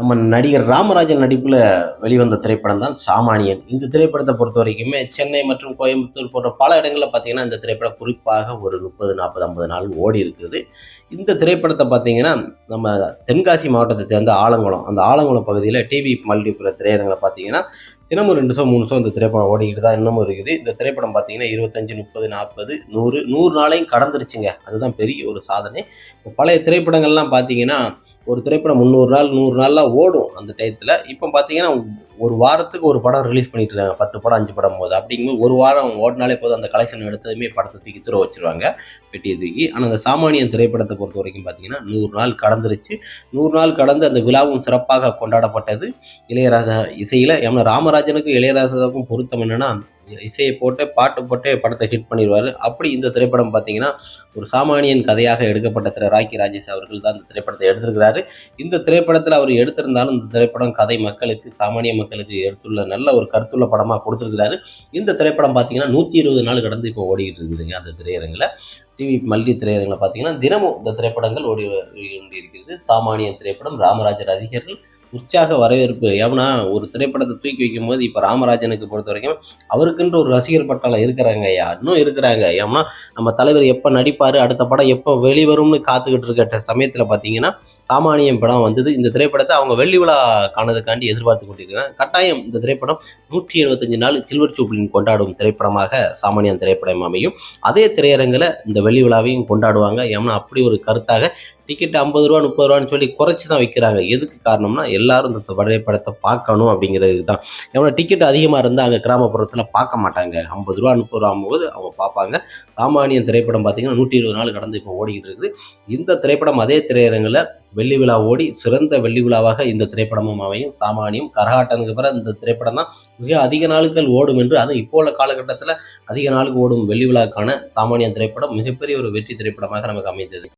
நம்ம நடிகர் ராமராஜன் நடிப்பில் வெளிவந்த திரைப்படம் தான் சாமானியன். இந்த திரைப்படத்தை பொறுத்த வரைக்குமே சென்னை மற்றும் கோயம்புத்தூர் போன்ற பல இடங்களில் பார்த்தீங்கன்னா இந்த திரைப்படம் குறிப்பாக ஒரு முப்பது நாற்பது ஐம்பது நாள் ஓடி இருக்குது இந்த திரைப்படத்தை பார்த்தீங்கன்னா நம்ம தென்காசி மாவட்டத்தை சேர்ந்த ஆலங்குளம். அந்த ஆலங்குளம் பகுதியில் டிவி மல்டிபிள திரையரங்களை பார்த்தீங்கன்னா தினமும் ரெண்டு ஷோ மூணு ஷோ இந்த திரைப்படம் ஓடிக்கிட்டு தான் இன்னமும் இருக்குது. இந்த திரைப்படம் பார்த்தீங்கன்னா இருபத்தஞ்சு முப்பது நாற்பது நூறு நூறு நாளையும் கடந்துருச்சுங்க. அதுதான் பெரிய ஒரு சாதனை. இப்போ பழைய திரைப்படங்கள்லாம் பார்த்தீங்கன்னா ஒரு திரைப்படம் முந்நூறு நாள் நூறு நாள்லாம் ஓடும் அந்த டயத்தில். இப்போ பார்த்தீங்கன்னா ஒரு வாரத்துக்கு ஒரு படம் ரிலீஸ் பண்ணிட்டு இருக்காங்க. பத்து படம் அஞ்சு படம் போது. அப்படிங்கும்போது ஒரு வாரம் ஓடினாலே போதும். அந்த கலெக்ஷன் எடுத்ததுமே படத்தை தூக்கி தூர வச்சுருவாங்க. பெட்டியை தூக்கி. ஆனால் அந்த சாமானியன் திரைப்படத்தை பொறுத்த வரைக்கும் பார்த்தீங்கன்னா நூறு நாள் கடந்துருச்சு. நூறு நாள் கடந்து அந்த விழாவும் சிறப்பாக கொண்டாடப்பட்டது. இளையராஜா இசையில் ஏன்னா ராமராஜனுக்கும் இளையராஜாவுக்கும் பொருத்தம் என்னென்னா இசையை போட்டு பாட்டு போட்டு படத்தை ஹிட் பண்ணிடுவார். அப்படி இந்த திரைப்படம் பார்த்தீங்கன்னா ஒரு சாமானியன் கதையாக எடுக்கப்பட்ட திரு ராக்கி ராஜேஷ் அவர்கள் தான் இந்த திரைப்படத்தை எடுத்திருக்கிறாரு. இந்த திரைப்படத்தில் அவர் எடுத்திருந்தாலும் இந்த திரைப்படம் கதை மக்களுக்கு சாமானிய மக்களுக்கு எடுத்துள்ள நல்ல ஒரு கருத்துள்ள படமாக கொடுத்துருக்கிறாரு. இந்த திரைப்படம் பார்த்தீங்கன்னா நூற்றி இருபது நாள் கடந்து இப்போ ஓடிக்கிட்டு இருக்குதுங்க அந்த திரையரங்கில். டிவி மல்டி திரையரங்கில் பார்த்தீங்கன்னா தினமும் இந்த திரைப்படங்கள் ஓடி கொண்டு இருக்கிறது சாமானிய திரைப்படம் ராமராஜர் ரசிகர்கள் உற்சாக வரவேற்பு. ஏன்னா ஒரு திரைப்படத்தை தூக்கி வைக்கும் போது இப்போ ராமராஜனுக்கு பொறுத்த வரைக்கும் அவருக்குன்ற ஒரு ரசிகர் பட்டாளம் இருக்கிறாங்க ஐயா. இன்னும் இருக்கிறாங்க. ஏன்னா நம்ம தலைவர் எப்போ நடிப்பார் அடுத்த படம் எப்போ வெளிவரும்னு காத்துக்கிட்டு இருக்க சமயத்தில் பார்த்தீங்கன்னா சாமானியம் படம் வந்தது. இந்த திரைப்படத்தை அவங்க வெள்ளி விழா காணதுக்காண்டி எதிர்பார்த்து கொண்டிருக்கிறாங்க. கட்டாயம் இந்த திரைப்படம் நூற்றி எழுபத்தஞ்சு நாள் சில்வர் ஜூப்ளின் கொண்டாடும் திரைப்படமாக சாமானியம் திரைப்படம் அமையும். அதே திரையரங்கில் இந்த வெள்ளி விழாவையும் கொண்டாடுவாங்க. ஏன்னா அப்படி ஒரு கருத்தாக டிக்கெட் ஐம்பது ரூபா முப்பது ரூபான்னு சொல்லி குறைச்சி தான் வைக்கிறாங்க. எதுக்கு காரணம்னா எல்லாரும் இந்த திரைப்படத்தை பார்க்கணும் அப்படிங்கிறது தான் ஏன்னா டிக்கெட் அதிகமாக இருந்தால் அங்கே கிராமப்புறத்தில் பார்க்க மாட்டாங்க. ஐம்பது ரூபா முப்பது ரூபா அவங்க பார்ப்பாங்க. சாமானியன் திரைப்படம் பார்த்தீங்கன்னா நூற்றி இருபது நாள் கடந்து இப்போ ஓடிக்கிட்டு இருக்குது. இந்த திரைப்படம் அதே திரையரங்கில் வெள்ளி விழா ஓடி சிறந்த வெள்ளி விழாவாக இந்த திரைப்படமும் அமையும். சாமானியம் கரகாட்டனுக்கு பிறகு இந்த திரைப்படம் தான் மிக அதிக நாட்கள் ஓடும் என்று அதுவும் இப்போ உள்ள காலகட்டத்தில் அதிக நாளுக்கு ஓடும் வெள்ளி விழாக்கான சாமானியன் திரைப்படம் மிகப்பெரிய ஒரு வெற்றி திரைப்படமாக நமக்கு அமைந்தது.